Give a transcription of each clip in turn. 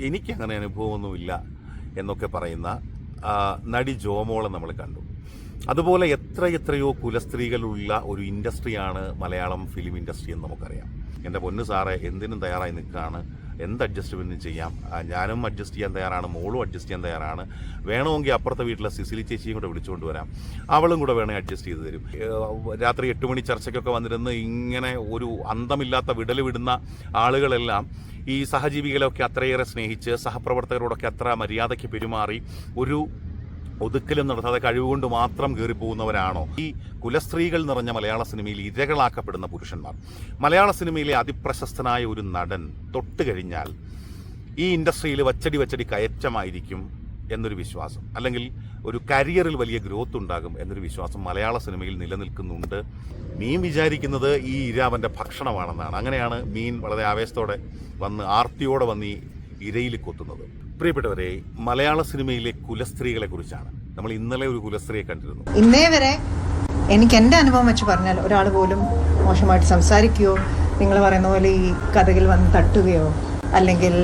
എനിക്കങ്ങനെ അനുഭവമൊന്നുമില്ല എന്നൊക്കെ പറയുന്ന നടി ജോമോളെ നമ്മൾ കണ്ടു. അതുപോലെ എത്ര എത്രയോ കുലസ്ത്രീകളുള്ള ഒരു ഇൻഡസ്ട്രിയാണ് മലയാളം ഫിലിം ഇൻഡസ്ട്രി എന്ന് നമുക്കറിയാം. എന്റെ പൊന്നു സാറേ എന്തിനും തയ്യാറായി നിൽക്കുകയാണ്. എന്ത് അഡ്ജസ്റ്റ്മെന്റും ചെയ്യാം. ഞാനും അഡ്ജസ്റ്റ് ചെയ്യാൻ തയ്യാറാണ് മോളും അഡ്ജസ്റ്റ് ചെയ്യാൻ തയ്യാറാണ്. വേണമെങ്കിൽ അപ്പുറത്തെ വീട്ടിലെ സിസിലി ചേച്ചിയും കൂടെ വിളിച്ചുകൊണ്ട് വരാം. അവളും കൂടെ വേണമെങ്കിൽ അഡ്ജസ്റ്റ് ചെയ്ത് തരും. രാത്രി എട്ട് മണി ചർച്ചയ്ക്കൊക്കെ വന്നിരുന്ന് ഇങ്ങനെ ഒരു അന്തമില്ലാത്ത വിടൽ വിടുന്ന ആളുകളെല്ലാം ഈ സഹജീവികളെയൊക്കെ അത്രയേറെ സ്നേഹിച്ച് സഹപ്രവർത്തകരോടൊക്കെ അത്ര മര്യാദയ്ക്ക് പെരുമാറി ഒരു ഒതുക്കലും നടത്താതെ കഴിവുകൊണ്ട് മാത്രം കയറിപ്പോകുന്നവരാണോ? ഈ കുലസ്ത്രീകൾ നിറഞ്ഞ മലയാള സിനിമയിൽ ഇരകളാക്കപ്പെടുന്ന പുരുഷന്മാർ. മലയാള സിനിമയിലെ അതിപ്രശസ്തനായ ഒരു നടൻ തൊട്ട് കഴിഞ്ഞാൽ ഈ ഇൻഡസ്ട്രിയിൽ വച്ചടി വച്ചടി കയറ്റമായിരിക്കും എന്നൊരു വിശ്വാസം. അല്ലെങ്കിൽ ഒരു കരിയറിൽ വലിയ ഗ്രോത്ത് ഉണ്ടാകും എന്നൊരു വിശ്വാസം മലയാള സിനിമയിൽ നിലനിൽക്കുന്നുണ്ട്. മീൻ വിചാരിക്കുന്നത് ഈ ഇരാവന്റെ ഭക്ഷണമാണെന്നാണ്. അങ്ങനെയാണ് മീൻ വളരെ ആവേശത്തോടെ വന്ന് ആർത്തിയോടെ വന്ന് ഈ ഇരയിൽ കൊത്തുന്നത്. പ്രിയപ്പെട്ടവരെ മലയാള സിനിമയിലെ കുലസ്ത്രീകളെ കുറിച്ചാണ്. നമ്മൾ ഇന്നലെ ഒരു കുലസ്ത്രീയെ കണ്ടിരുന്നു. ഇന്നേ വരെ എനിക്ക് എന്റെ അനുഭവം വെച്ച് പറഞ്ഞാൽ ഒരാൾ പോലും മോശമായിട്ട് സംസാരിക്കുകയോ നിങ്ങൾ പറയുന്ന പോലെ ഈ കഥകിൽ വന്ന് തട്ടുകയോ അല്ലെങ്കിൽ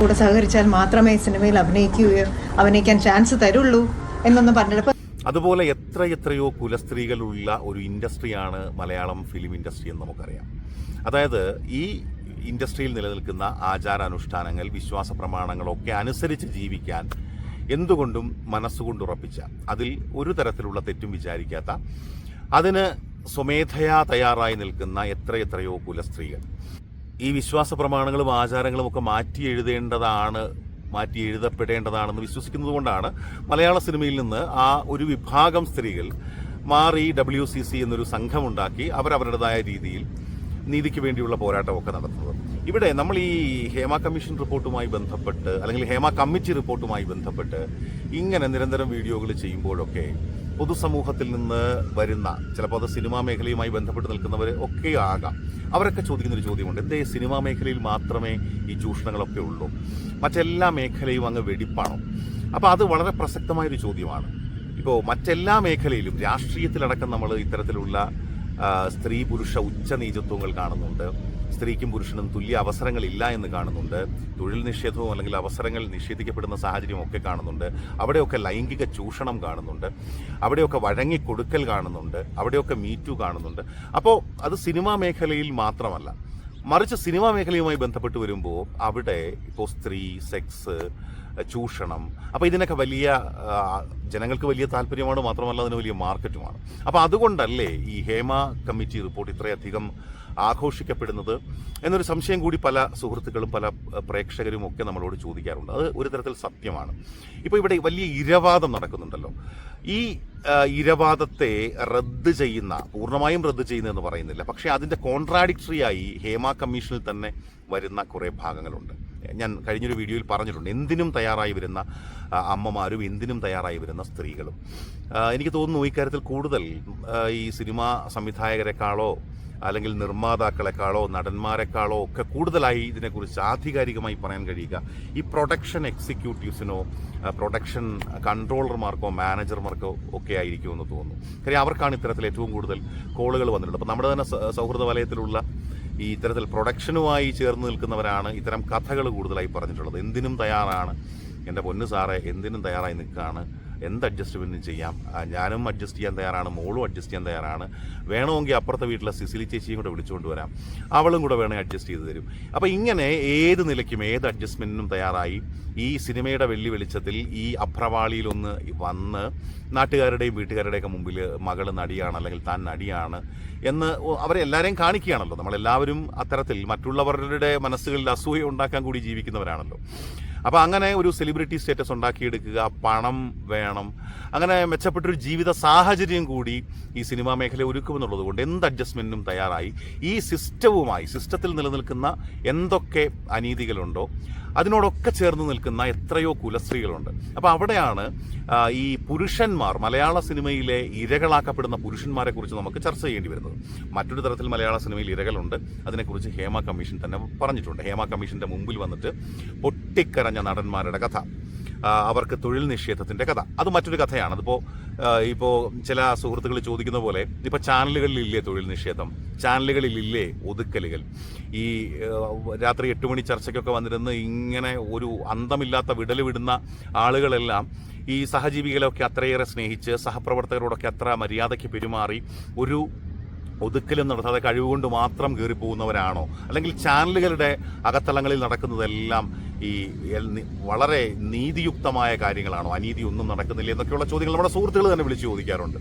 കൂടെ സഹകരിച്ചാൽ മാത്രമേ സിനിമയിൽ അഭിനയിക്കുകയോ അഭിനയിക്കാൻ ചാൻസ് തരുള്ളൂ എന്നൊന്നും പറഞ്ഞിട്ട് അതുപോലെ എത്ര എത്രയോ കുലസ്ത്രീകളുള്ള ഒരു ഇൻഡസ്ട്രിയാണ് മലയാളം ഫിലിം ഇൻഡസ്ട്രി എന്ന് നമുക്കറിയാം. അതായത് ഈ ഇൻഡസ്ട്രിയിൽ നിലനിൽക്കുന്ന ആചാരാനുഷ്ഠാനങ്ങൾ വിശ്വാസ പ്രമാണങ്ങളൊക്കെ അനുസരിച്ച് ജീവിക്കാൻ എന്തുകൊണ്ടും മനസ്സുകൊണ്ട് ഉറപ്പിച്ച അതിൽ ഒരു തരത്തിലുള്ള തെറ്റും വിചാരിക്കാത്ത അതിന് സ്വമേധയാ തയ്യാറായി നിൽക്കുന്ന എത്രയെത്രയോ കുലസ്ത്രീകൾ ഈ വിശ്വാസ പ്രമാണങ്ങളും ആചാരങ്ങളും ഒക്കെ മാറ്റി എഴുതേണ്ടതാണ് മാറ്റി എഴുതപ്പെടേണ്ടതാണെന്ന് വിശ്വസിക്കുന്നതുകൊണ്ടാണ് മലയാള സിനിമയിൽ നിന്ന് ആ ഒരു വിഭാഗം സ്ത്രീകൾ മാറി ഡബ്ല്യു സി സി എന്നൊരു സംഘമുണ്ടാക്കി അവരവരുടേതായ രീതിയിൽ നീതിക്ക് വേണ്ടിയുള്ള പോരാട്ടമൊക്കെ നടത്തുന്നത്. ഇവിടെ നമ്മൾ ഈ ഹേമ കമ്മീഷൻ റിപ്പോർട്ടുമായി ബന്ധപ്പെട്ട് അല്ലെങ്കിൽ ഹേമ കമ്മിറ്റി റിപ്പോർട്ടുമായി ബന്ധപ്പെട്ട് ഇങ്ങനെ നിരന്തരം വീഡിയോകൾ ചെയ്യുമ്പോഴൊക്കെ പൊതുസമൂഹത്തിൽ നിന്ന് വരുന്ന ചിലപ്പോൾ അത് സിനിമാ മേഖലയുമായി ബന്ധപ്പെട്ട് നിൽക്കുന്നവർ ഒക്കെ ആകാം. അവരൊക്കെ ചോദിക്കുന്നൊരു ചോദ്യമുണ്ട് എന്തേ സിനിമാ മേഖലയിൽ മാത്രമേ ഈ ചൂഷണങ്ങളൊക്കെ ഉള്ളൂ? മറ്റെല്ലാ മേഖലയും അങ്ങ് വെടിപ്പാണോ? അപ്പോൾ അത് വളരെ പ്രസക്തമായൊരു ചോദ്യമാണ്. ഇപ്പോൾ മറ്റെല്ലാ മേഖലയിലും രാഷ്ട്രീയത്തിലടക്കം നമ്മൾ ഇത്തരത്തിലുള്ള സ്ത്രീ പുരുഷ ഉച്ചനീചത്വങ്ങൾ കാണുന്നുണ്ട്. സ്ത്രീക്കും പുരുഷനും തുല്യ അവസരങ്ങളില്ല എന്ന് കാണുന്നുണ്ട്. തൊഴിൽ നിഷേധവും അല്ലെങ്കിൽ അവസരങ്ങൾ നിഷേധിക്കപ്പെടുന്ന സാഹചര്യം ഒക്കെ കാണുന്നുണ്ട്. അവിടെയൊക്കെ ലൈംഗിക ചൂഷണം കാണുന്നുണ്ട്. അവിടെയൊക്കെ വഴങ്ങിക്കൊടുക്കൽ കാണുന്നുണ്ട്. അവിടെയൊക്കെ മീറ്റു കാണുന്നുണ്ട്. അപ്പോൾ അത് സിനിമാ മേഖലയിൽ മാത്രമല്ല. മറിച്ച് സിനിമാ മേഖലയുമായി ബന്ധപ്പെട്ട് വരുമ്പോൾ അവിടെ ഇപ്പോൾ സ്ത്രീ സെക്സ് ചൂഷണം. അപ്പോൾ ഇതിനൊക്കെ വലിയ ജനങ്ങൾക്ക് വലിയ താല്പര്യമാണ് മാത്രമല്ല അതിന് വലിയ മാർക്കറ്റുമാണ്. അപ്പോൾ അതുകൊണ്ടല്ലേ ഈ ഹേമ കമ്മിറ്റി റിപ്പോർട്ട് ഇത്രയധികം ആഘോഷിക്കപ്പെടുന്നത്? എന്നൊരു സംശയം കൂടി പല സുഹൃത്തുക്കളും പല പ്രേക്ഷകരും ഒക്കെ നമ്മളോട് ചോദിക്കാറുണ്ട്. അത് ഒരു തരത്തിൽ സത്യമാണ്. ഇപ്പോൾ ഇവിടെ വലിയ ഇരവാദം നടക്കുന്നുണ്ടല്ലോ. ഈ ഇരവാദത്തെ റദ്ദ് ചെയ്യുന്ന പൂർണമായും റദ്ദ് ചെയ്യുന്നതെന്ന് പറയുന്നില്ല. പക്ഷേ അതിന്റെ കോൺട്രാഡിക്ടറി ആയി ഹേമ കമ്മീഷനിൽ തന്നെ വരുന്ന കുറേ ഭാഗങ്ങളുണ്ട്. ഞാൻ കഴിഞ്ഞൊരു വീഡിയോയിൽ പറഞ്ഞിട്ടുണ്ട്. എന്തിനും തയ്യാറായി വരുന്ന അമ്മമാരും എന്തിനും തയ്യാറായി വരുന്ന സ്ത്രീകളും. എനിക്ക് തോന്നുന്നു ഇക്കാര്യത്തിൽ കൂടുതൽ ഈ സിനിമാ സംവിധായകരെക്കാളോ അല്ലെങ്കിൽ നിർമ്മാതാക്കളെക്കാളോ നടന്മാരെക്കാളോ ഒക്കെ കൂടുതലായി ഇതിനെക്കുറിച്ച് ആധികാരികമായി പറയാൻ കഴിയുക. ഈ പ്രൊഡക്ഷൻ എക്സിക്യൂട്ടീവ്സിനോ പ്രൊഡക്ഷൻ കൺട്രോളർമാർക്കോ മാനേജർമാർക്കോ ഒക്കെ ആയിരിക്കുമെന്ന് തോന്നുന്നു. കാര്യം അവർക്കാണ് ഇത്തരത്തിൽ ഏറ്റവും കൂടുതൽ കോളുകൾ വന്നിട്ടുള്ളത്. അപ്പോൾ നമ്മുടെ തന്നെ സൗഹൃദ വലയത്തിലുള്ള ഈ ഇത്തരത്തിൽ പ്രൊഡക്ഷനുമായി ചേർന്ന് നിൽക്കുന്നവരാണ് ഇത്തരം കഥകൾ കൂടുതലായി പറഞ്ഞിട്ടുള്ളത്. എന്തിനും തയ്യാറാണ് എന്റെ പൊന്ന് സാറേ എന്തിനും തയ്യാറായി നിൽക്കുകയാണ് എന്ത് അഡ്ജസ്റ്റ്മെന്റും ചെയ്യാം. ഞാനും അഡ്ജസ്റ്റ് ചെയ്യാൻ തയ്യാറാണ് മോളും അഡ്ജസ്റ്റ് ചെയ്യാൻ തയ്യാറാണ്. വേണമെങ്കിൽ അപ്പുറത്തെ വീട്ടിലെ സിസിലി ചേച്ചിയും കൂടെ വിളിച്ചുകൊണ്ട് വരാം. അവളും കൂടെ വേണമെങ്കിൽ അഡ്ജസ്റ്റ് ചെയ്ത് തരും. അപ്പോൾ ഇങ്ങനെ ഏത് നിലയ്ക്കും ഏത് അഡ്ജസ്റ്റ്മെന്റിനും തയ്യാറായി ഈ സിനിമയുടെ വെള്ളി വെളിച്ചത്തിൽ ഈ അഭ്രവാളിയിലൊന്ന് വന്ന് നാട്ടുകാരുടെയും വീട്ടുകാരുടെയൊക്കെ മുമ്പിൽ മകൾ നടിയാണ് അല്ലെങ്കിൽ താൻ നടിയാണ് എന്ന് അവരെ എല്ലാവരെയും കാണിക്കുകയാണല്ലോ. നമ്മളെല്ലാവരും അത്തരത്തിൽ മറ്റുള്ളവരുടെ മനസ്സുകളിൽ അസൂയ ഉണ്ടാക്കാൻ കൂടി ജീവിക്കുന്നവരാണല്ലോ. അപ്പോൾ അങ്ങനെ ഒരു സെലിബ്രിറ്റി സ്റ്റേറ്റസ് ഉണ്ടാക്കിയെടുക്കുക പണം വേണം. അങ്ങനെ മെച്ചപ്പെട്ടൊരു ജീവിത സാഹചര്യം കൂടി ഈ സിനിമാ മേഖല ഒരുക്കുമെന്നുള്ളത് കൊണ്ട് എന്ത് അഡ്ജസ്റ്റ്മെന്റിനും തയ്യാറായി. ഈ സിസ്റ്റവുമായി സിസ്റ്റത്തിൽ നിലനിൽക്കുന്ന എന്തൊക്കെ അനീതികളുണ്ടോ അതിനോടൊക്കെ ചേർന്ന് നിൽക്കുന്ന എത്രയോ കുലസ്ത്രീകളുണ്ട്. അപ്പോൾ അവിടെയാണ് ഈ പുരുഷന്മാർ മലയാള സിനിമയിലെ ഇരകളാക്കപ്പെടുന്ന പുരുഷന്മാരെ കുറിച്ച് നമുക്ക് ചർച്ച ചെയ്യേണ്ടി വരുന്നത്. മറ്റൊരു തരത്തിൽ മലയാള സിനിമയിൽ ഇരകളുണ്ട്. അതിനെക്കുറിച്ച് ഹേമ കമ്മീഷൻ തന്നെ പറഞ്ഞിട്ടുണ്ട്. ഹേമ കമ്മീഷന്റെ മുമ്പിൽ വന്നിട്ട് പൊട്ടിക്കരഞ്ഞ നടന്മാരുടെ കഥ. അവർക്ക് തൊഴിൽ നിഷേധത്തിന്റെ കഥ. അത് മറ്റൊരു കഥയാണ്. അതിപ്പോൾ ഇപ്പോൾ ചില സുഹൃത്തുക്കൾ ചോദിക്കുന്ന പോലെ ഇപ്പോൾ ചാനലുകളിലില്ലേ തൊഴിൽ നിഷേധം? ചാനലുകളിലില്ലേ ഒതുക്കലുകൾ? ഈ രാത്രി എട്ട് മണി ചർച്ചയ്ക്കൊക്കെ വന്നിരുന്ന് ഇങ്ങനെ ഒരു അന്തമില്ലാത്ത വിടൽ വിടുന്ന ആളുകളെല്ലാം ഈ സഹജീവികളെയൊക്കെ അത്രയേറെ സ്നേഹിച്ച് സഹപ്രവർത്തകരോടൊക്കെ അത്ര മര്യാദയ്ക്ക് പെരുമാറി ഒരു ഒതുക്കലും നടത്താതെ കഴിവുകൊണ്ട് മാത്രം കയറിപ്പോകുന്നവരാണോ അല്ലെങ്കിൽ ചാനലുകളുടെ അകത്തളങ്ങളിൽ നടക്കുന്നതെല്ലാം ഈ വളരെ നീതിയുക്തമായ കാര്യങ്ങളാണോ? അനീതി ഒന്നും നടക്കുന്നില്ല എന്നൊക്കെയുള്ള ചോദ്യങ്ങൾ നമ്മുടെ സുഹൃത്തുക്കൾ തന്നെ വിളിച്ചു ചോദിക്കാറുണ്ട്.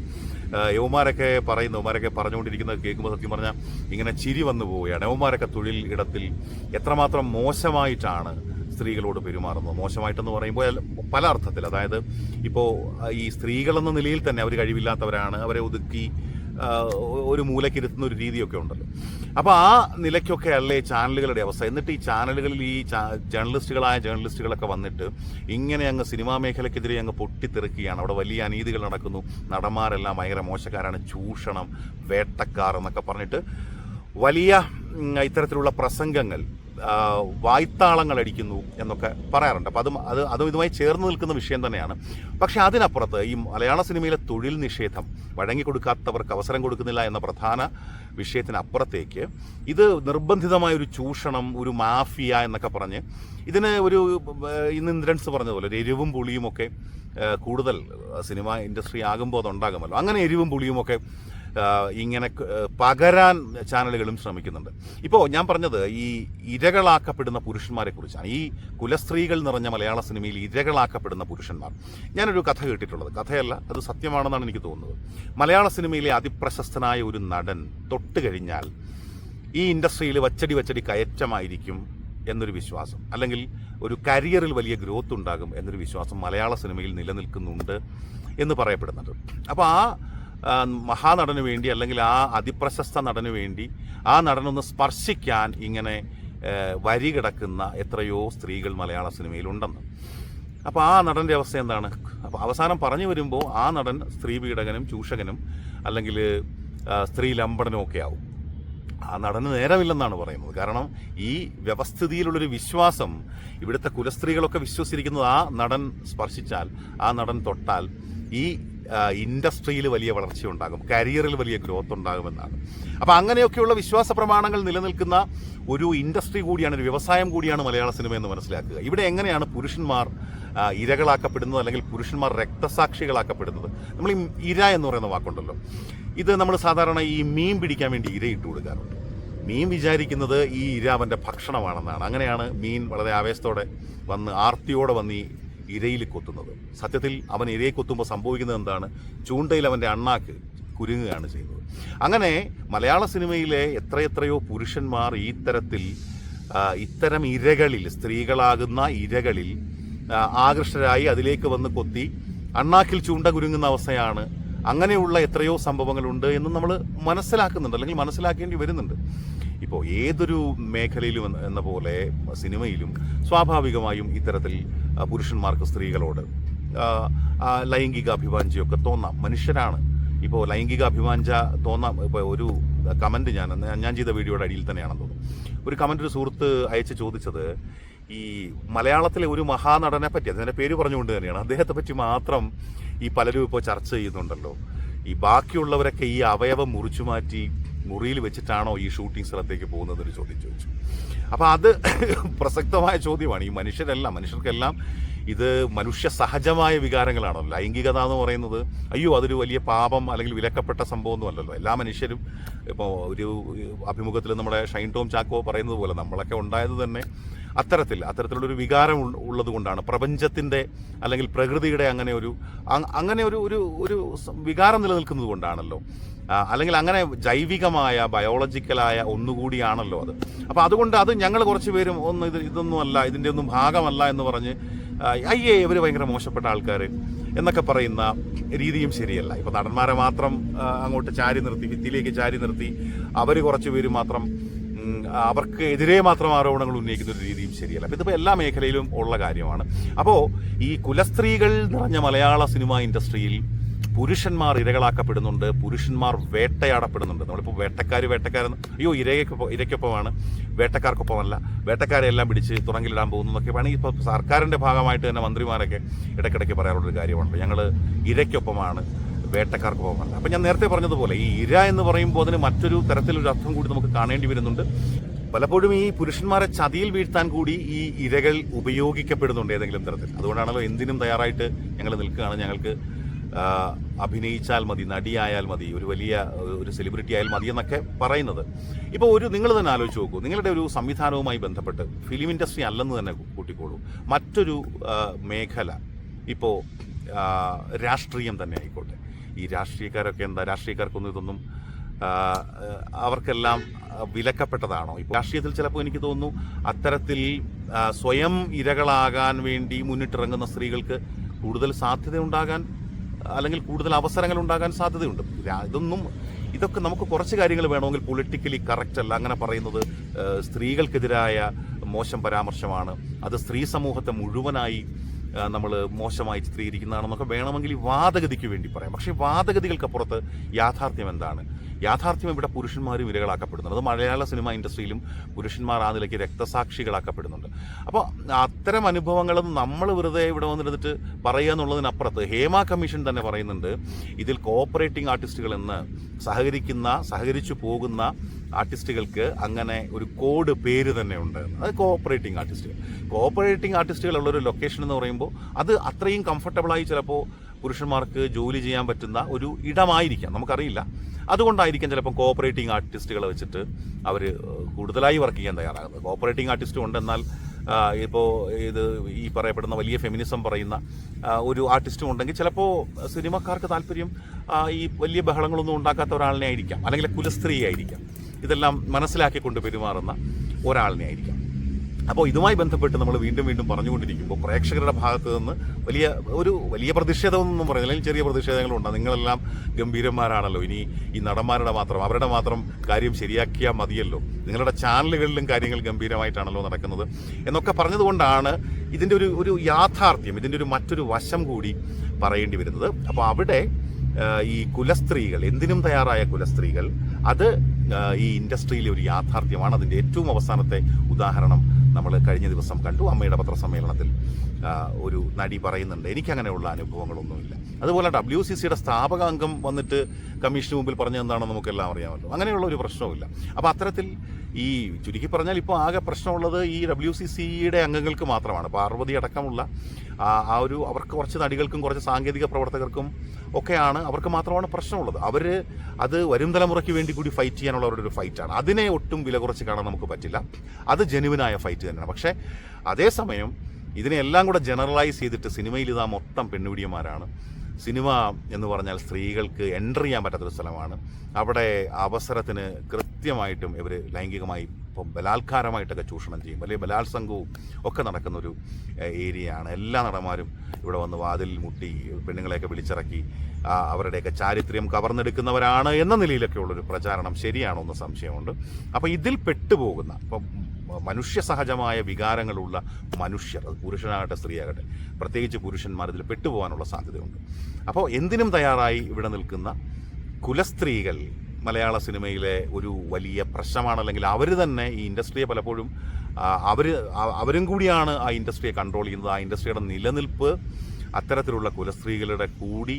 യവമാരൊക്കെ പറയുന്നു യവന്മാരൊക്കെ പറഞ്ഞുകൊണ്ടിരിക്കുന്നത് കേൾക്കുമ്പോൾ സത്യം പറഞ്ഞാൽ ഇങ്ങനെ ചിരി വന്നു പോവുകയാണ്. യവമാരൊക്കെ തൊഴിൽ ഇടത്തിൽ എത്രമാത്രം മോശമായിട്ടാണ് സ്ത്രീകളോട് പെരുമാറുന്നത്? മോശമായിട്ടെന്ന് പറയുമ്പോൾ പല അർത്ഥത്തിൽ. അതായത് ഇപ്പോൾ ഈ സ്ത്രീകളെന്ന നിലയിൽ തന്നെ അവർ കഴിവില്ലാത്തവരാണ്. അവരെ ഒതുക്കി ഒരു മൂലക്കിരുത്തുന്ന ഒരു രീതിയൊക്കെ ഉണ്ടല്ലോ. അപ്പോൾ ആ നിലയ്ക്കൊക്കെ അല്ലേ ചാനലുകളുടെ അവസ്ഥ. എന്നിട്ട് ഈ ചാനലുകളിൽ ഈ ജേർണലിസ്റ്റുകളായ ജേർണലിസ്റ്റുകളൊക്കെ വന്നിട്ട് ഇങ്ങനെ അങ്ങ് സിനിമാ മേഖലയ്ക്കെതിരെ അങ്ങ് പൊട്ടിത്തെറിക്കുകയാണ്. അവിടെ വലിയ അനീതികൾ നടക്കുന്നു. നടന്മാരെല്ലാം ഭയങ്കര മോശക്കാരാണ്. ചൂഷണം വേട്ടക്കാർ എന്നൊക്കെ പറഞ്ഞിട്ട് വലിയ ഇത്തരത്തിലുള്ള പ്രസംഗങ്ങൾ വായ്ത്താളങ്ങൾ അടിക്കുന്നു എന്നൊക്കെ പറയാറുണ്ട്. അപ്പം അതും അത് അതും ഇതുമായി ചേർന്ന് നിൽക്കുന്ന വിഷയം തന്നെയാണ്. പക്ഷേ അതിനപ്പുറത്ത് ഈ മലയാള സിനിമയിലെ തൊഴിൽ നിഷേധം വഴങ്ങിക്കൊടുക്കാത്തവർക്ക് അവസരം കൊടുക്കുന്നില്ല എന്ന പ്രധാന വിഷയത്തിനപ്പുറത്തേക്ക് ഇത് നിർബന്ധിതമായ ഒരു ചൂഷണം ഒരു മാഫിയ എന്നൊക്കെ പറഞ്ഞ് ഇതിന് ഒരു ഇന്ന് ഇന്ദ്രൻസ് പറഞ്ഞതുപോലെ ഒരു എരിവും പുളിയുമൊക്കെ കൂടുതൽ സിനിമ ഇൻഡസ്ട്രി ആകുമ്പോൾ അതുണ്ടാകുമല്ലോ അങ്ങനെ എരിവും പുളിയും ഒക്കെ ആഹ് ഇങ്ങനെ പകരാൻ ചാനലുകളും ശ്രമിക്കുന്നുണ്ട്. ഇപ്പോൾ ഞാൻ പറഞ്ഞത് ഈ ഇരകളാക്കപ്പെടുന്ന പുരുഷന്മാരെ കുറിച്ചാണ് ഈ കുലസ്ത്രീകൾ നിറഞ്ഞ മലയാള സിനിമയിൽ ഇരകളാക്കപ്പെടുന്ന പുരുഷന്മാർ. ഞാനൊരു കഥ കേട്ടിട്ടുള്ളത്. കഥയല്ല അത് സത്യമാണെന്നാണ് എനിക്ക് തോന്നുന്നത്. മലയാള സിനിമയിലെ അതിപ്രശസ്തനായ ഒരു നടൻ തൊട്ട് കഴിഞ്ഞാൽ ഈ ഇൻഡസ്ട്രിയിൽ വച്ചടി വച്ചടി കയറ്റമായിരിക്കും എന്നൊരു വിശ്വാസം. അല്ലെങ്കിൽ ഒരു കരിയറിൽ വലിയ ഗ്രോത്ത് ഉണ്ടാകും എന്നൊരു വിശ്വാസം മലയാള സിനിമയിൽ നിലനിൽക്കുന്നുണ്ട് എന്ന് പറയപ്പെടുന്നുണ്ട്. അപ്പോൾ ആ, മഹാനടന് വേണ്ടി അല്ലെങ്കിൽ ആ അതിപ്രശസ്ത നടന് വേണ്ടി ആ നടനൊന്ന് സ്പർശിക്കാൻ ഇങ്ങനെ വരി കിടക്കുന്ന എത്രയോ സ്ത്രീകൾ മലയാള സിനിമയിലുണ്ടെന്ന്. അപ്പോൾ ആ നടന്റെ അവസ്ഥ എന്താണ്? അപ്പോൾ അവസാനം പറഞ്ഞു വരുമ്പോൾ ആ നടൻ സ്ത്രീ പീഡകനും ചൂഷകനും അല്ലെങ്കിൽ സ്ത്രീ ലംബടനും ഒക്കെ ആവും. ആ നടന് നേരമില്ലെന്നാണ് പറയുന്നത്. കാരണം ഈ വ്യവസ്ഥിതിയിലുള്ളൊരു വിശ്വാസം ഇവിടുത്തെ കുലസ്ത്രീകളൊക്കെ വിശ്വസിച്ചിരിക്കുന്നത് ആ നടൻ സ്പർശിച്ചാൽ ആ നടൻ തൊട്ടാൽ ഈ ഇൻഡസ്ട്രിയിൽ വലിയ വളർച്ച ഉണ്ടാകും കരിയറിൽ വലിയ ഗ്രോത്ത് ഉണ്ടാകുമെന്നാണ്. അപ്പോൾ അങ്ങനെയൊക്കെയുള്ള വിശ്വാസ പ്രമാണങ്ങൾ നിലനിൽക്കുന്ന ഒരു ഇൻഡസ്ട്രി കൂടിയാണ് ഒരു വ്യവസായം കൂടിയാണ് മലയാള സിനിമ എന്ന് മനസ്സിലാക്കുക. ഇവിടെ എങ്ങനെയാണ് പുരുഷന്മാർ ഇരകളാക്കപ്പെടുന്നത് അല്ലെങ്കിൽ പുരുഷന്മാർ രക്തസാക്ഷികളാക്കപ്പെടുന്നത്? നമ്മൾ ഈ ഇര എന്ന് പറയുന്ന വാക്കുണ്ടല്ലോ. ഇത് നമ്മൾ സാധാരണ ഈ മീൻ പിടിക്കാൻ വേണ്ടി ഇര ഇട്ട് കൊടുക്കാറുണ്ട്. മീൻ വിചാരിക്കുന്നത് ഈ ഇര അവന്റെ ഭക്ഷണമാണെന്നാണ്. അങ്ങനെയാണ് മീൻ വളരെ ആവേശത്തോടെ വന്ന് ആർത്തിയോടെ വന്ന് ഈ ഇരയിൽ കൊത്തുന്നത്. സത്യത്തിൽ അവൻ ഇരയെ കൊത്തുമ്പോൾ സംഭവിക്കുന്നത് എന്താണ്? ചൂണ്ടയിൽ അവന്റെ അണ്ണാക്ക് കുരുങ്ങുകയാണ് ചെയ്യുന്നത്. അങ്ങനെ മലയാള സിനിമയിലെ എത്രയെത്രയോ പുരുഷന്മാർ ഈ തരത്തിൽ ഇത്തരം ഇരകളിൽ സ്ത്രീകളാകുന്ന ഇരകളിൽ ആകൃഷ്ടരായി അതിലേക്ക് വന്ന് കൊത്തി അണ്ണാക്കിൽ ചൂണ്ട കുരുങ്ങുന്ന അവസ്ഥയാണ്. അങ്ങനെയുള്ള എത്രയോ സംഭവങ്ങളുണ്ട് എന്ന് നമ്മൾ മനസ്സിലാക്കുന്നുണ്ട് അല്ലെങ്കിൽ മനസ്സിലാക്കേണ്ടി വരുന്നുണ്ട്. ഇപ്പോൾ ഏതൊരു മേഖലയിലും എന്ന- പോലെ സിനിമയിലും സ്വാഭാവികമായും ഇത്തരത്തിൽ പുരുഷന്മാർക്ക് സ്ത്രീകളോട് ലൈംഗിക അഭിവാഞ്ചയൊക്കെ തോന്നാം. മനുഷ്യരാണ്. ഇപ്പോൾ ലൈംഗിക അഭിവാഞ്ച തോന്നാം. ഇപ്പോൾ ഒരു കമന്റ് ഞാൻ ഞാൻ ചെയ്ത വീഡിയോയുടെ അടിയിൽ തന്നെയാണെന്ന് തോന്നുന്നു. ഒരു കമന്റ് ഒരു സുഹൃത്ത് അയച്ച് ചോദിച്ചത് ഈ മലയാളത്തിലെ ഒരു മഹാനടനെ പറ്റി അതിന്റെ പേര് പറഞ്ഞുകൊണ്ട് തന്നെയാണ്. അദ്ദേഹത്തെ പറ്റി മാത്രം ഈ പലരും ഇപ്പോൾ ചർച്ച ചെയ്യുന്നുണ്ടല്ലോ. ഈ ബാക്കിയുള്ളവരൊക്കെ ഈ അവയവം മുറിച്ചു മാറ്റി മുറിയിൽ വെച്ചിട്ടാണോ ഈ ഷൂട്ടിംഗ് സ്ഥലത്തേക്ക് പോകുന്നതെന്ന് ചോദ്യം ചോദിച്ചു. അപ്പോൾ അത് പ്രസക്തമായ ചോദ്യമാണ്. ഈ മനുഷ്യരെല്ലാം മനുഷ്യർക്കെല്ലാം ഇത് മനുഷ്യ സഹജമായ വികാരങ്ങളാണോ ലൈംഗികത എന്ന് പറയുന്നത് അയ്യോ അതൊരു വലിയ പാപം അല്ലെങ്കിൽ വിലക്കപ്പെട്ട സംഭവമൊന്നും അല്ലല്ലോ. എല്ലാ മനുഷ്യരും ഇപ്പോൾ ഒരു അഭിമുഖത്തിൽ നമ്മുടെ ഷൈൻ ടോം ചാക്കോ പറയുന്നത് പോലെ നമ്മളൊക്കെ ഉണ്ടായത് തന്നെ അത്തരത്തിൽ അത്തരത്തിലുള്ളൊരു വികാരം ഉള്ളത് കൊണ്ടാണ് പ്രപഞ്ചത്തിന്റെ അല്ലെങ്കിൽ പ്രകൃതിയുടെ അങ്ങനെ ഒരു അങ്ങനെ ഒരു ഒരു ഒരു വികാരം നിലനിൽക്കുന്നത് കൊണ്ടാണല്ലോ അല്ലെങ്കിൽ അങ്ങനെ ജൈവികമായ ബയോളജിക്കലായ ഒന്നുകൂടിയാണല്ലോ അത്. അപ്പോൾ അതുകൊണ്ട് അത് ഞങ്ങൾ കുറച്ച് പേരും ഒന്ന് ഇത് ഇതൊന്നും അല്ല ഇതിന്റെ ഒന്നും ഭാഗമല്ല എന്ന് പറഞ്ഞ് അയ്യേ ഇവർ ഭയങ്കര മോശപ്പെട്ട ആൾക്കാർ എന്നൊക്കെ പറയുന്ന രീതിയും ശരിയല്ല. ഇപ്പോൾ നടന്മാരെ മാത്രം അങ്ങോട്ട് ചാരി നിർത്തി ഭിത്തിയിലേക്ക് ചാരി നിർത്തി അവർ കുറച്ച് പേര് മാത്രം അവർക്ക് എതിരെ മാത്രം ആരോപണങ്ങൾ ഉന്നയിക്കുന്ന ഒരു രീതിയും ശരിയല്ല. അപ്പം ഇതിപ്പോൾ എല്ലാ മേഖലയിലും ഉള്ള കാര്യമാണ്. അപ്പോൾ ഈ കുലസ്ത്രീകൾ നിറഞ്ഞ മലയാള സിനിമാ ഇൻഡസ്ട്രിയിൽ പുരുഷന്മാർ ഇരകളാക്കപ്പെടുന്നുണ്ട് പുരുഷന്മാർ വേട്ടയാടപ്പെടുന്നുണ്ട്. നമ്മളിപ്പോൾ വേട്ടക്കാർ വേട്ടക്കാരൻ അയ്യോ ഇരയ്ക്കൊപ്പം ഇരയ്ക്കൊപ്പമാണ്. വേട്ടക്കാർക്കൊപ്പമല്ല. വേട്ടക്കാരെ എല്ലാം പിടിച്ച് തുറങ്കിലിടാൻ പോകുന്നു എന്നൊക്കെ വേണമെങ്കിൽ ഇപ്പോൾ സർക്കാരിന്റെ ഭാഗമായിട്ട് തന്നെ മന്ത്രിമാരൊക്കെ ഇടയ്ക്കിടയ്ക്ക് പറയാറുള്ളൊരു കാര്യമാണ്. ഞങ്ങൾ ഇരയ്ക്കൊപ്പമാണ്. വേട്ടക്കാർക്കൊപ്പമല്ല അപ്പം ഞാൻ നേരത്തെ പറഞ്ഞതുപോലെ ഈ ഇര എന്ന് പറയുമ്പോൾ അതിന് മറ്റൊരു തരത്തിലൊരു അർത്ഥം കൂടി നമുക്ക് കാണേണ്ടി വരുന്നുണ്ട്. പലപ്പോഴും ഈ പുരുഷന്മാരെ ചതിയിൽ വീഴ്ത്താൻ കൂടി ഈ ഇരകൾ ഉപയോഗിക്കപ്പെടുന്നുണ്ട് ഏതെങ്കിലും തരത്തിൽ. അതുകൊണ്ടാണല്ലോ എന്തിനും തയ്യാറായിട്ട് ഞങ്ങൾ നിൽക്കുകയാണ്. ഞങ്ങൾക്ക് അഭിനയിച്ചാൽ മതി നടിയായാൽ മതി ഒരു വലിയ ഒരു സെലിബ്രിറ്റി ആയാൽ മതി എന്നൊക്കെ പറയുന്നത്. ഇപ്പോൾ ഒരു നിങ്ങൾ തന്നെ ആലോചിച്ച് നോക്കൂ. നിങ്ങളുടെ ഒരു സംവിധാനവുമായി ബന്ധപ്പെട്ട് ഫിലിം ഇൻഡസ്ട്രി അല്ലെന്ന് തന്നെ കൂട്ടിക്കോളൂ. മറ്റൊരു മേഖല ഇപ്പോൾ രാഷ്ട്രീയം തന്നെ ആയിക്കോട്ടെ. ഈ രാഷ്ട്രീയക്കാരൊക്കെ എന്താ രാഷ്ട്രീയക്കാർക്കൊന്നും ഇതൊന്നും അവർക്കെല്ലാം വിലക്കപ്പെട്ടതാണോ? ഇപ്പോൾ രാഷ്ട്രീയത്തിൽ ചിലപ്പോൾ എനിക്ക് തോന്നുന്നു അത്തരത്തിൽ സ്വയം ഇരകളാകാൻ വേണ്ടി മുന്നിട്ടിറങ്ങുന്ന സ്ത്രീകൾക്ക് കൂടുതൽ സാധ്യതയുണ്ടാകാൻ അല്ലെങ്കിൽ കൂടുതൽ അവസരങ്ങൾ ഉണ്ടാകാൻ സാധ്യതയുണ്ട് ഇതൊന്നും ഇതൊക്കെ നമുക്ക് കുറച്ച് കാര്യങ്ങൾ വേണമെങ്കിൽ പൊളിറ്റിക്കലി കറക്റ്റ് അല്ല. അങ്ങനെ പറയുന്നത് സ്ത്രീകൾക്കെതിരായ മോശം പരാമർശമാണ്. അത് സ്ത്രീ സമൂഹത്തെ മുഴുവനായി നമ്മൾ മോശമായി ചിത്രീകരിക്കുന്നതാണെന്നൊക്കെ വേണമെങ്കിൽ വാദഗതിക്ക് വേണ്ടി പറയാം. പക്ഷേ വാദഗതികൾക്കപ്പുറത്ത് യാഥാർത്ഥ്യം എന്താണ്? യാഥാർത്ഥ്യം ഇവിടെ പുരുഷന്മാരും ഇരകളാക്കപ്പെടുന്നുണ്ട് അത് മലയാള സിനിമ ഇൻഡസ്ട്രിയിലും പുരുഷന്മാർ ആ നിലയ്ക്ക് രക്തസാക്ഷികളാക്കപ്പെടുന്നുണ്ട്. അപ്പോൾ അത്തരം അനുഭവങ്ങൾ നമ്മൾ വെറുതെ ഇവിടെ വന്നിരുന്നിട്ട് പറയുക എന്നുള്ളതിനപ്പുറത്ത് ഹേമ കമ്മീഷൻ തന്നെ പറയുന്നുണ്ട് ഇതിൽ കോപ്പറേറ്റിംഗ് ആർട്ടിസ്റ്റുകൾ എന്ന് സഹകരിക്കുന്ന സഹകരിച്ചു പോകുന്ന ആർട്ടിസ്റ്റുകൾക്ക് അങ്ങനെ ഒരു കോഡ് പേര് തന്നെ ഉണ്ട്. അത് കോപ്പറേറ്റിംഗ് ആർട്ടിസ്റ്റുകൾ കോപ്പറേറ്റിംഗ് ആർട്ടിസ്റ്റുകൾ ഉള്ള ഒരു ലൊക്കേഷൻ എന്ന് പറയുമ്പോൾ അത് അത്രയും കംഫർട്ടബിളായി ചിലപ്പോൾ പുരുഷന്മാർക്ക് ജോലി ചെയ്യാൻ പറ്റുന്ന ഒരു ഇടമായിരിക്കാം. നമുക്കറിയില്ല. അതുകൊണ്ടായിരിക്കാം ചിലപ്പോൾ കോപ്പറേറ്റിംഗ് ആർട്ടിസ്റ്റുകളെ വെച്ചിട്ട് അവർ കൂടുതലായി വർക്ക് ചെയ്യാൻ തയ്യാറാകുന്നത്. കോപ്പറേറ്റിംഗ് ആർട്ടിസ്റ്റ് ഉണ്ടെന്നാൽ ഇപ്പോൾ ഇത് ഈ പറയപ്പെടുന്ന വലിയ ഫെമിനിസം പറയുന്ന ഒരു ആർട്ടിസ്റ്റും ഉണ്ടെങ്കിൽ ചിലപ്പോൾ സിനിമക്കാർക്ക് താല്പര്യം ഈ വലിയ ബഹളങ്ങളൊന്നും ഉണ്ടാക്കാത്ത ഒരാളിനെ ആയിരിക്കാം. അല്ലെങ്കിൽ കുലസ്ത്രീ ആയിരിക്കാം. ഇതെല്ലാം മനസ്സിലാക്കിക്കൊണ്ട് പെരുമാറുന്ന ഒരാളിനെ ആയിരിക്കാം. അപ്പോൾ ഇതുമായി ബന്ധപ്പെട്ട് നമ്മൾ വീണ്ടും വീണ്ടും പറഞ്ഞുകൊണ്ടിരിക്കുമ്പോൾ പ്രേക്ഷകരുടെ ഭാഗത്ത് നിന്ന് വലിയ ഒരു വലിയ പ്രതിഷേധമൊന്നും പറയുന്നില്ല. അല്ലെങ്കിൽ ചെറിയ പ്രതിഷേധങ്ങളുണ്ട്. നിങ്ങളെല്ലാം ഗംഭീരന്മാരാണല്ലോ. ഇനി ഈ നടന്മാരുടെ മാത്രം അവരുടെ മാത്രം കാര്യം ശരിയാക്കിയാൽ മതിയല്ലോ. നിങ്ങളുടെ ചാനലുകളിലും കാര്യങ്ങൾ ഗംഭീരമായിട്ടാണല്ലോ നടക്കുന്നത്. എന്നൊക്കെ പറഞ്ഞതുകൊണ്ടാണ് ഇതിന്റെ ഒരു ഒരു യാഥാർത്ഥ്യം ഇതിന്റെ ഒരു മറ്റൊരു വശം കൂടി പറയേണ്ടി വരുന്നത്. അപ്പോൾ അവിടെ ഈ കുലസ്ത്രീകൾ എന്തിനും തയ്യാറായ കുലസ്ത്രീകൾ അത് ഈ ഇൻഡസ്ട്രിയിലെ ഒരു യാഥാർത്ഥ്യമാണ്. അതിന്റെ ഏറ്റവും അവസാനത്തെ ഉദാഹരണം നമ്മൾ കഴിഞ്ഞ ദിവസം കണ്ടു അമ്മയുടെ പത്രസമ്മേളനത്തിൽ ഒരു നടി പറയുന്നുണ്ട് എനിക്കങ്ങനെയുള്ള അനുഭവങ്ങളൊന്നുമില്ല. അതുപോലെ ഡബ്ല്യു സി സിയുടെ സ്ഥാപക അംഗം വന്നിട്ട് കമ്മീഷന് മുമ്പിൽ പറഞ്ഞ എന്താണെന്ന് നമുക്കെല്ലാം അറിയാമല്ലോ. അങ്ങനെയുള്ള ഒരു പ്രശ്നവുമില്ല. അപ്പോൾ അത്തരത്തിൽ ഈ ചുരുക്കി പറഞ്ഞാൽ ഇപ്പോൾ ആകെ പ്രശ്നമുള്ളത് ഈ ഡബ്ല്യു സി സിയുടെ അംഗങ്ങൾക്ക് മാത്രമാണ്. പാർവതി അടക്കമുള്ള ആ ഒരു അവർക്ക് കുറച്ച് നടികൾക്കും കുറച്ച് സാങ്കേതിക പ്രവർത്തകർക്കും ഒക്കെയാണ് അവർക്ക് മാത്രമാണ് പ്രശ്നമുള്ളത്. അവർ അത് വരും തലമുറയ്ക്ക് വേണ്ടി കൂടി ഫൈറ്റ് ചെയ്യാനുള്ള ഒരു ഫൈറ്റാണ്. അതിനെ ഒട്ടും വില കുറച്ച് കാണാൻ നമുക്ക് പറ്റില്ല. അത് ജെനുവിനായ ഫൈറ്റ് തന്നെയാണ്. പക്ഷേ അതേസമയം ഇതിനെല്ലാം കൂടെ ജനറലൈസ് ചെയ്തിട്ട് സിനിമയിൽ ഇതാ മൊത്തം പെണ്ണുപിടിയന്മാരാണ്. സിനിമ എന്ന് പറഞ്ഞാൽ സ്ത്രീകൾക്ക് എന്റർ ചെയ്യാൻ പറ്റാത്തൊരു സ്ഥലമാണ്. അവിടെ അവസരത്തിന് കൃത്യമായിട്ടും ഇവർ ലൈംഗികമായി ഇപ്പം ബലാത്കാരമായിട്ടൊക്കെ ചൂഷണം ചെയ്യും. അല്ലെങ്കിൽ ബലാത്സംഗവും ഒക്കെ നടക്കുന്നൊരു ഏരിയയാണ്. എല്ലാ നടന്മാരും ഇവിടെ വന്ന് വാതിൽ മുട്ടി പെണ്ണുങ്ങളെയൊക്കെ വിളിച്ചിറക്കി അവരുടെയൊക്കെ ചാരിത്രം കവർന്നെടുക്കുന്നവരാണ് എന്ന നിലയിലൊക്കെ ഉള്ളൊരു പ്രചാരണം ശരിയാണോ എന്ന് സംശയമുണ്ട്. അപ്പോൾ ഇതിൽ പെട്ടുപോകുന്ന ഇപ്പം മനുഷ്യ സഹജമായ വികാരങ്ങളുള്ള മനുഷ്യർ അത് പുരുഷനാകട്ടെ സ്ത്രീയാകട്ടെ പ്രത്യേകിച്ച് പുരുഷന്മാർ ഇതിൽ പെട്ടുപോകാനുള്ള സാധ്യതയുണ്ട്. അപ്പോൾ എന്തിനും തയ്യാറായി ഇവിടെ നിൽക്കുന്ന കുലസ്ത്രീകൾ മലയാള സിനിമയിലെ ഒരു വലിയ പ്രശ്നമാണ് അല്ലെങ്കിൽ അവർ തന്നെ ഈ ഇൻഡസ്ട്രിയെ പലപ്പോഴും അവർ അവരും കൂടിയാണ് ആ ഇൻഡസ്ട്രിയെ കൺട്രോൾ ചെയ്യുന്നത്. ആ ഇൻഡസ്ട്രിയുടെ നിലനിൽപ്പ് അത്തരത്തിലുള്ള കുലസ്ത്രീകളുടെ കൂടി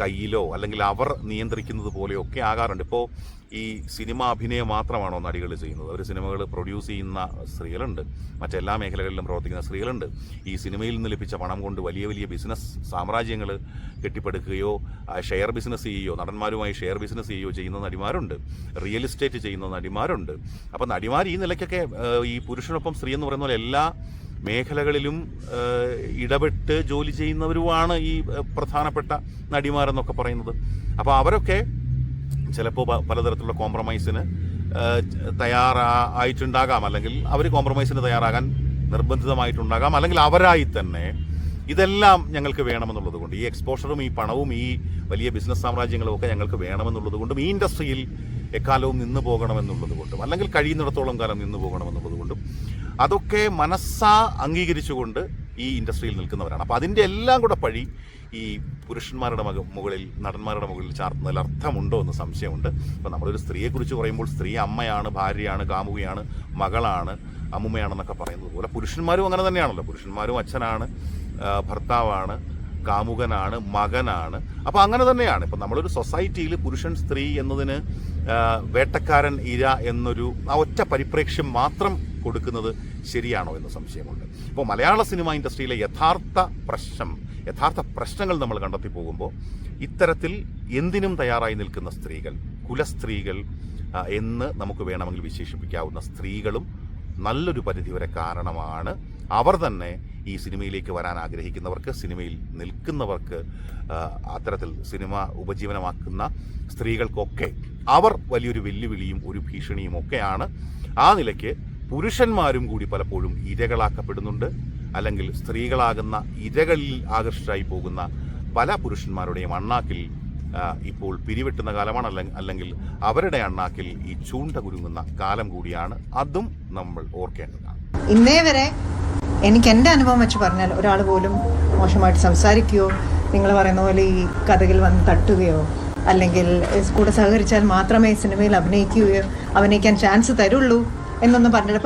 കയ്യിലോ അല്ലെങ്കിൽ അവർ നിയന്ത്രിക്കുന്നത് പോലെയോ ഒക്കെ ആകാറുണ്ട്. ഇപ്പോൾ ഈ സിനിമ അഭിനയം മാത്രമാണോ നടികൾ ചെയ്യുന്നത്? അവർ സിനിമകൾ പ്രൊഡ്യൂസ് ചെയ്യുന്ന സ്ത്രീകളുണ്ട്. മറ്റെല്ലാ മേഖലകളിലും പ്രവർത്തിക്കുന്ന സ്ത്രീകളുണ്ട്. ഈ സിനിമയിൽ നിന്ന് ലഭിച്ച പണം കൊണ്ട് വലിയ വലിയ ബിസിനസ് സാമ്രാജ്യങ്ങൾ കെട്ടിപ്പടുക്കുകയോ ഷെയർ ബിസിനസ് ചെയ്യുകയോ നടന്മാരുമായി ഷെയർ ബിസിനസ് ചെയ്യുകയോ ചെയ്യുന്ന നടിമാരുണ്ട്. റിയൽ എസ്റ്റേറ്റ് ചെയ്യുന്ന നടിമാരുണ്ട്. അപ്പം നടിമാർ ഈ നിലയ്ക്കൊക്കെ ഈ പുരുഷനൊപ്പം സ്ത്രീ എന്ന് പറയുന്ന പോലെ എല്ലാ മേഖലകളിലും ഇടപെട്ട് ജോലി ചെയ്യുന്നവരുമാണ് ഈ പ്രധാനപ്പെട്ട നടിമാരെന്നൊക്കെ പറയുന്നത്. അപ്പോൾ അവരൊക്കെ ചിലപ്പോൾ പലതരത്തിലുള്ള കോംപ്രമൈസിന് തയ്യാറാ ആയിട്ടുണ്ടാകാം അല്ലെങ്കിൽ അവർ കോംപ്രമൈസിന് തയ്യാറാകാൻ നിർബന്ധിതമായിട്ടുണ്ടാകാം. അല്ലെങ്കിൽ അവരായി തന്നെ ഇതെല്ലാം ഞങ്ങൾക്ക് വേണമെന്നുള്ളത് കൊണ്ട് ഈ എക്സ്പോഷറും ഈ പണവും ഈ വലിയ ബിസിനസ് സാമ്രാജ്യങ്ങളും ഒക്കെ ഞങ്ങൾക്ക് വേണമെന്നുള്ളത് കൊണ്ടും ഈ ഇൻഡസ്ട്രിയിൽ എക്കാലവും നിന്ന് പോകണമെന്നുള്ളത് കൊണ്ടും അല്ലെങ്കിൽ കഴിയുന്നിടത്തോളം കാലം നിന്ന് പോകണമെന്നുള്ളത് കൊണ്ടും അതൊക്കെ മനസ്സാ അംഗീകരിച്ചുകൊണ്ട് ഈ ഇൻഡസ്ട്രിയിൽ നിൽക്കുന്നവരാണ്. അപ്പോൾ അതിന്റെ എല്ലാം കൂടെ പഴി ഈ പുരുഷന്മാരുടെ മക മുകളിൽ നടന്മാരുടെ മുകളിൽ ചാർത്തുന്നതിൽ അർത്ഥമുണ്ടോ എന്ന് സംശയമുണ്ട്. അപ്പോൾ നമ്മളൊരു സ്ത്രീയെക്കുറിച്ച് പറയുമ്പോൾ സ്ത്രീ അമ്മയാണ് ഭാര്യയാണ് കാമുകയാണ് മകളാണ് അമ്മുമ്മയാണെന്നൊക്കെ പറയുന്നത് പോലെ പുരുഷന്മാരും അങ്ങനെ തന്നെയാണല്ലോ. പുരുഷന്മാരും അച്ഛനാണ് ഭർത്താവാണ് കാമുകനാണ് മകനാണ്. അപ്പോൾ അങ്ങനെ തന്നെയാണ്. ഇപ്പം നമ്മളൊരു സൊസൈറ്റിയിൽ പുരുഷൻ സ്ത്രീ എന്നതിന് വേട്ടക്കാരൻ ഇര എന്നൊരു ആ ഒറ്റ പരിപ്രേക്ഷ്യം മാത്രം കൊടുക്കുന്നത് ശരിയാണോ എന്ന സംശയമുണ്ട്. ഇപ്പോൾ മലയാള സിനിമ ഇൻഡസ്ട്രിയിലെ യഥാർത്ഥ പ്രശ്നം യഥാർത്ഥ പ്രശ്നങ്ങൾ നമ്മൾ കണ്ടെത്തി പോകുമ്പോൾ ഇത്തരത്തിൽ എന്തിനും തയ്യാറായി നിൽക്കുന്ന സ്ത്രീകൾ കുലസ്ത്രീകൾ എന്ന് നമുക്ക് വേണമെങ്കിൽ വിശേഷിപ്പിക്കാവുന്ന സ്ത്രീകളും നല്ലൊരു പരിധിവരെ കാരണമാണ്. അവർ തന്നെ ഈ സിനിമയിലേക്ക് വരാൻ ആഗ്രഹിക്കുന്നവർക്ക് സിനിമയിൽ നിൽക്കുന്നവർക്ക് അത്തരത്തിൽ സിനിമ ഉപജീവനമാക്കുന്ന സ്ത്രീകൾക്കൊക്കെ അവർ വലിയൊരു വെല്ലുവിളിയും ഒരു ഭീഷണിയും ഒക്കെയാണ്. ആ നിലയ്ക്ക് പുരുഷന്മാരും കൂടി പലപ്പോഴും ഇരകളാക്കപ്പെടുന്നുണ്ട്. അല്ലെങ്കിൽ സ്ത്രീകളാകുന്ന ഇരകളിൽ ആകർഷിച്ചായി പോകുന്ന പല പുരുഷന്മാരുടെയും അണ്ണാക്കിൽ ഇപ്പോൾ പിരിവെട്ടുന്ന കാലമാണ്. അല്ലെ- അല്ലെങ്കിൽ അവരുടെ അണ്ണാക്കിൽ ഈ ചൂണ്ട കുരുങ്ങുന്ന കാലം കൂടിയാണ് അതും നമ്മൾ ഓർക്കേണ്ടതാണ് ഇന്നേ വരെ എനിക്ക് എന്റെ അനുഭവം വെച്ച് പറഞ്ഞാൽ ഒരാൾ പോലും മോശമായിട്ട് സംസാരിക്കുകയോ നിങ്ങൾ പറയുന്ന പോലെ ഈ കഥകിൽ വന്ന് തട്ടുകയോ അല്ലെങ്കിൽ കൂടെ സഹകരിച്ചാൽ മാത്രമേ സിനിമയിൽ അഭിനയിക്കുകയോ അഭിനയിക്കാൻ ചാൻസ് തരുള്ളൂ. എന്നൊന്നും പറഞ്ഞിട്ട്